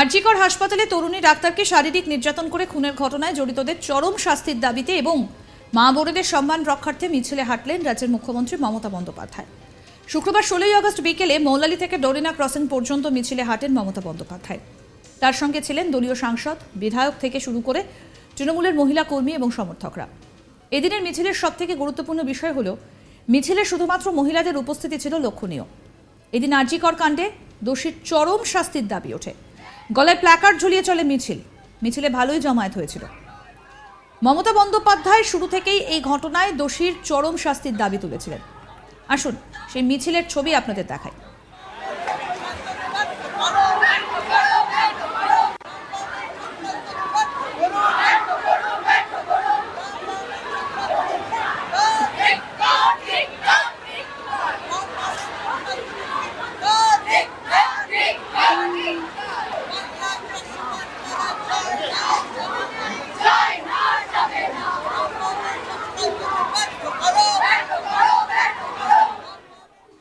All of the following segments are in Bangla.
আরজিকর হাসপাতালে তরুণী ডাক্তারকে শারীরিক নির্যাতন করে খুনের ঘটনায় জড়িতদের চরম শাস্তির দাবিতে এবং মা বোনেদের সম্মান রক্ষার্থে মিছিলে হাঁটলেন রাজ্যের মুখ্যমন্ত্রী মমতা বন্দ্যোপাধ্যায়। শুক্রবার ষোলোই আগস্ট বিকেলে মৌলালি থেকে ডোরিনা ক্রসিং পর্যন্ত মিছিলে হাঁটেন মমতা বন্দ্যোপাধ্যায়। তার সঙ্গে ছিলেন দলীয় সাংসদ, বিধায়ক থেকে শুরু করে তৃণমূলের মহিলা কর্মী এবং সমর্থকরা। এদিনের মিছিলের সবথেকে গুরুত্বপূর্ণ বিষয় হল, মিছিলে শুধুমাত্র মহিলাদের উপস্থিতি ছিল লক্ষণীয়। এদিন আরজিকর কাণ্ডে দোষীর চরম শাস্তির দাবি ওঠে। গলায় প্ল্যাকার্ড ঝুলিয়ে চলে মিছিল। মিছিলে ভালোই জমায়েত হয়েছিল। মমতা বন্দ্যোপাধ্যায় শুরু থেকেই এই ঘটনায় দোষীর চরম শাস্তির দাবি তুলেছিলেন। আসুন সেই মিছিলের ছবি আপনাদের দেখাই।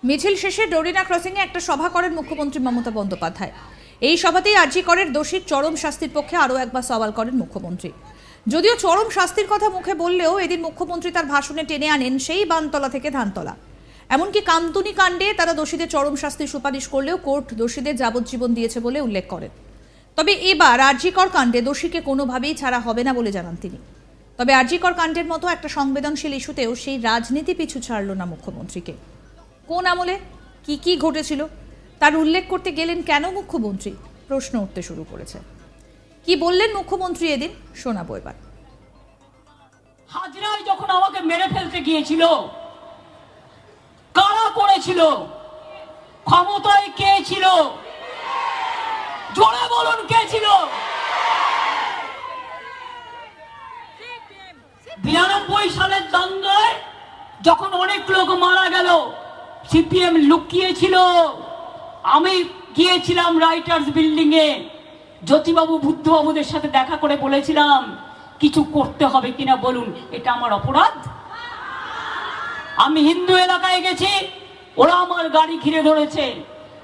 মিছিল শেষে ডোরিনা ক্রসিংয়ে একটা সভা করেন মুখ্যমন্ত্রী মমতা বন্দ্যোপাধ্যায়। এই সভাতেই আরজি করের দোষীর চরম শাস্তির পক্ষে আরও একবার সওয়াল করেন মুখ্যমন্ত্রী। যদিও চরম শাস্তির কথা মুখে বললেও এদিন মুখ্যমন্ত্রী তার ভাষণে টেনে আনেন সেই বানতলা থেকে ধানতলা। এমনকি কামতুনি কাণ্ডে তারা দোষীদের চরম শাস্তির সুপারিশ করলেও কোর্ট দোষীদের যাবজ্জীবন দিয়েছে বলে উল্লেখ করেন। তবে এবার আরজিকর কাণ্ডে দোষীকে কোনোভাবেই ছাড়া হবে না বলে জানান তিনি। তবে আরজিকর কাণ্ডের মতো একটা সংবেদনশীল ইস্যুতেও সেই রাজনীতি পিছু ছাড়ল না মুখ্যমন্ত্রীকে। কোন আমলে কি কি ঘটেছিল? তার উল্লেখ করতে গেলেন কেন মুখ্যমন্ত্রী? প্রশ্ন উঠতে শুরু করেছে। কি বললেন মুখ্যমন্ত্রী এদিন? শোনাবো এবার। হাজরায় যখন আমাকে মেরে ফেলতে গিয়েছিল, কারা করেছিল? ক্ষমতায় কে ছিল? জোরে বলুন কে ছিল? বিরানব্বই সালের দাঙ্গায় যখন অনেক লোক মারা গেল সিপিএম লুকিয়েছিল। আমি গিয়েছিলাম রাইটার্স বিল্ডিং এ জ্যোতিবাবু, বুদ্ধবাবুদের সাথে দেখা করে বলেছিলাম, কিছু করতে হবে কিনা বলুন, এটা আমার অপরাধ। আমি হিন্দু এলাকায় গেছি, ওরা আমার গাড়ি ঘিরে ধরেছে।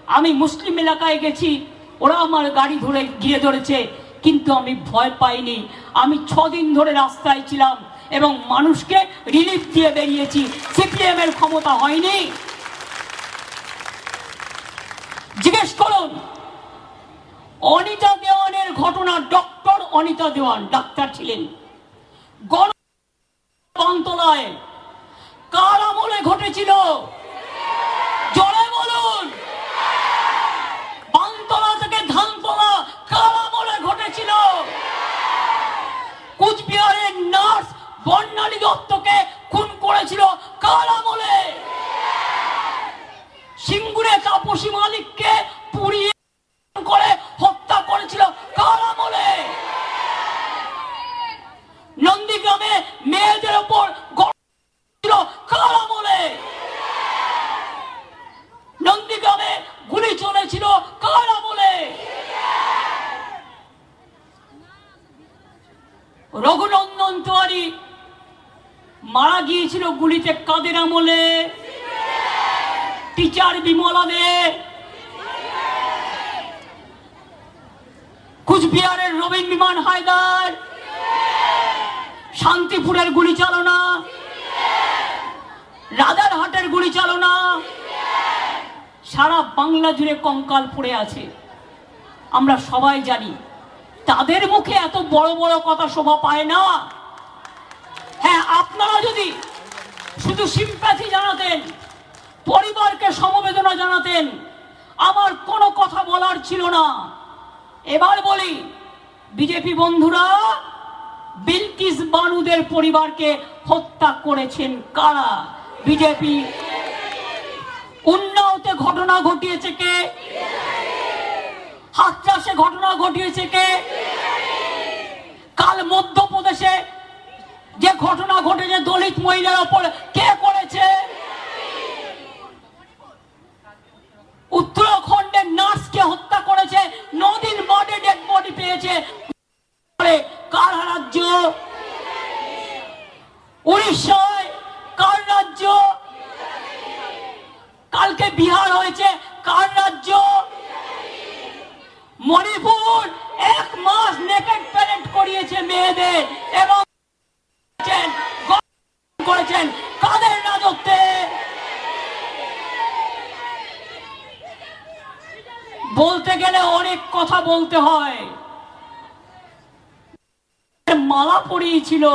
আমি মুসলিম এলাকায় গেছি, ওরা আমার গাড়ি ধরে ঘিরে ধরেছে। কিন্তু আমি ভয় পাইনি। আমি ছদিন ধরে রাস্তায় ছিলাম এবং মানুষকে রিলিফ দিয়ে বেরিয়েছি। সিপিএম এর ক্ষমতা হয়নি। জিজ্ঞেস করুন। অনিতা দেওয়ানের ঘটনা ডক্টর অনিতা দেওয়ান ডাক্তার ছিলেন। গণ কার আমলে ঘটেছিল জোরে বলুন বানতলা থেকে ধানতলা কার আমলে ঘটেছিল কুচবিহারের নার্স বর্ণালী দত্তকে খুন করেছিল কার আমলে সিঙ্গুরে তাপসী মালিককে পুড়িয়ে করে হত্যা করেছিল কার আমলে নন্দীগ্রামে মেয়েদের ওপর গণ ছিল কার আমলে নন্দীগ্রামে গুলি চলেছিল কার আমলে রঘুনন্দন তোয়ারি মারা গিয়েছিল গুলিতে কাদের আমলে? টিচার বিমলা দে কুচবিহারের রবীন বিমান হায়দার। শান্তিপুরের গুলি চালনা। রাজারহাটের গুলি চালনা। সারা বাংলা জুড়ে কঙ্কাল পড়ে আছে। আমরা সবাই জানি তাদের মুখে এত বড় বড় কথা শোভা পায় না। হ্যাঁ আপনারা যদি শুধু সিম্প্যাথি জানাতেন, পরিবারকে সমবেদনা জানাতেন, আমার কোনো কথা বলার ছিল না। এবার বলি, বিজেপি বন্ধুরা, বিলকিস বানুদের পরিবারকে হত্যা করেছেন কারা? বিজেপি। উন্নাওতে ঘটনা ঘটিয়েছে কে? হাতচাষে ঘটনা ঘটিয়েছে কে? মধ্যপ্রদেশে যে ঘটনা ঘটেছে দলিত মহিলার ওপর কে করেছে? উত্তরাখণ্ডের নার্সকে হত্যা করেছে, নদীর মাঠে ডেড বডি পেয়েছে। কার রাজ্য? উড়িষ্যায় কার রাজ্য? কালকে বিহার হয়েছে, কার রাজ্য? মণিপুর, এক মাস নেকেট করিয়েছে মেয়েদের এবং করেছেন, কাদের রাজত্বে? বলতে গেলে অনেক কথা বলতে হয়। মালা পরিয়েছিল।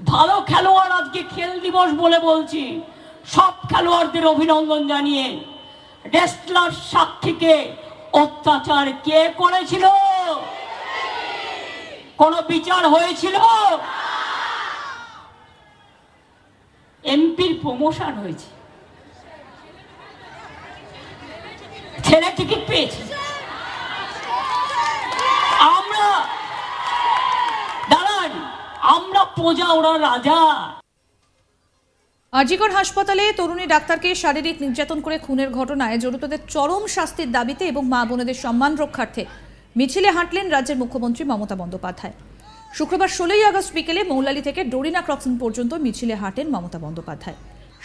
ভালো খেলোয়াড় আজকে খেল দিবস বলে বলছি। সব খেলোয়াড়দের অভিনন্দন জানিয়ে রেসলার সাক্ষীকে অত্যাচার কে করেছিল? কোন বিচার হয়েছিল? এমপির প্রমোশন হয়েছে। ছেলে টিকিট পেয়েছে। আমরা, দাঁড়ান, আমরা প্রজা, ওরা রাজা। আজিগড় হাসপাতালে তরুণী ডাক্তারকে শারীরিক নির্যাতন করে খুনের ঘটনায় জড়িতদের চরম শাস্তির দাবিতে এবং মা বোনেদের সম্মান রক্ষার্থে মিছিলে হাঁটলেন রাজ্যের মুখ্যমন্ত্রী মমতা বন্দ্যোপাধ্যায়। শুক্রবার ষোলোই আগস্ট বিকেলে মৌলালি থেকে ডোরিনা ক্রসিং পর্যন্ত মিছিলে হাঁটেন মমতা বন্দ্যোপাধ্যায়।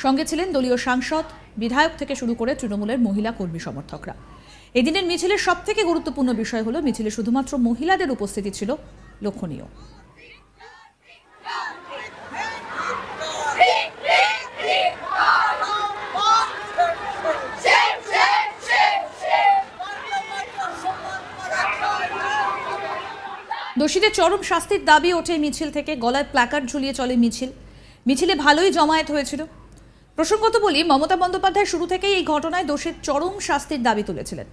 সঙ্গে ছিলেন দলীয় সাংসদ, বিধায়ক থেকে শুরু করে তৃণমূলের মহিলা কর্মী সমর্থকরা। এদিনের মিছিলের সবথেকে গুরুত্বপূর্ণ বিষয় হলো মিছিলে শুধুমাত্র মহিলাদের উপস্থিতি ছিল লক্ষণীয়। দোষীদের চরম শাস্তির দাবি ওঠে মিছিল থেকে। গলায় প্ল্যাকার্ড ঝুলিয়ে চলে মিছিল। মিছিলে ভালোই জমায়েত হয়েছিল। প্রসঙ্গত বলি, মমতা বন্দ্যোপাধ্যায় শুরু থেকেই এই ঘটনায় দোষের চরম শাস্তির দাবি তুলেছিলেন।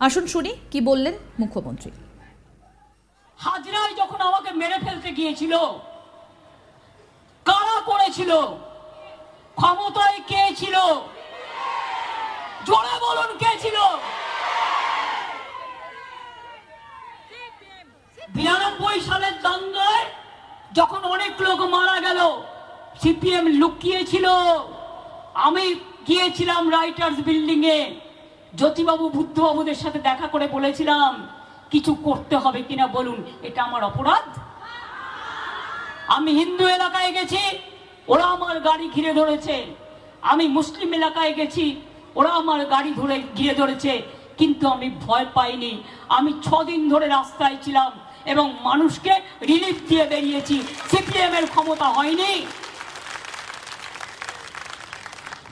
আসুন শুনি, কি বললেন মুখ্যমন্ত্রী। হাজরায় যখন আমাকে মেরে ফেলতে গিয়েছিল, কারা করেছিল? ক্ষমতায় কে ছিল? জোরে বলুন, কে ছিল? বিরানব্বই সালের দাঙ্গায় যখন অনেক লোক মারা গেল, সিপিএম লুকিয়েছিল। আমি গিয়েছিলাম রাইটার্স বিল্ডিং এ। জ্যোতিবাবু, বুদ্ধবাবুদের সাথে দেখা করে বলেছিলাম, কিছু করতে হবে কিনা বলুন, এটা আমার অপরাধ। আমি হিন্দু এলাকায় গেছি, ওরা আমার গাড়ি ঘিরে ধরেছে। আমি মুসলিম এলাকায় গেছি, ওরা আমার গাড়ি ধরে ঘিরে ধরেছে। কিন্তু আমি ভয় পাইনি। আমি ছদিন ধরে রাস্তায় ছিলাম এবং মানুষকে রিলিফ দিয়ে বেরিয়েছি। সিপিএম এর ক্ষমতা হয়নি।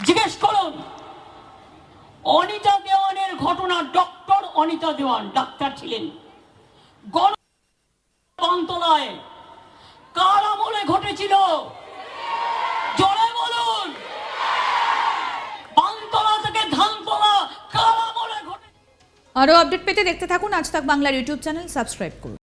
জিজ্ঞেস করুন, অনিতা দেওয়ানের ঘটনা ডক্টর অনিতা দেওয়ান, ডাক্তার ছিলেন। গণ পান্তলায় কার আমলে ঘটেছিল? জোরে বলুন। পান্তলা থেকে ধানতলা কার আমলে ঘটে আরও আপডেট পেতে দেখতে থাকুন আজ তাক বাংলার ইউটিউব চ্যানেল, সাবস্ক্রাইব করুন।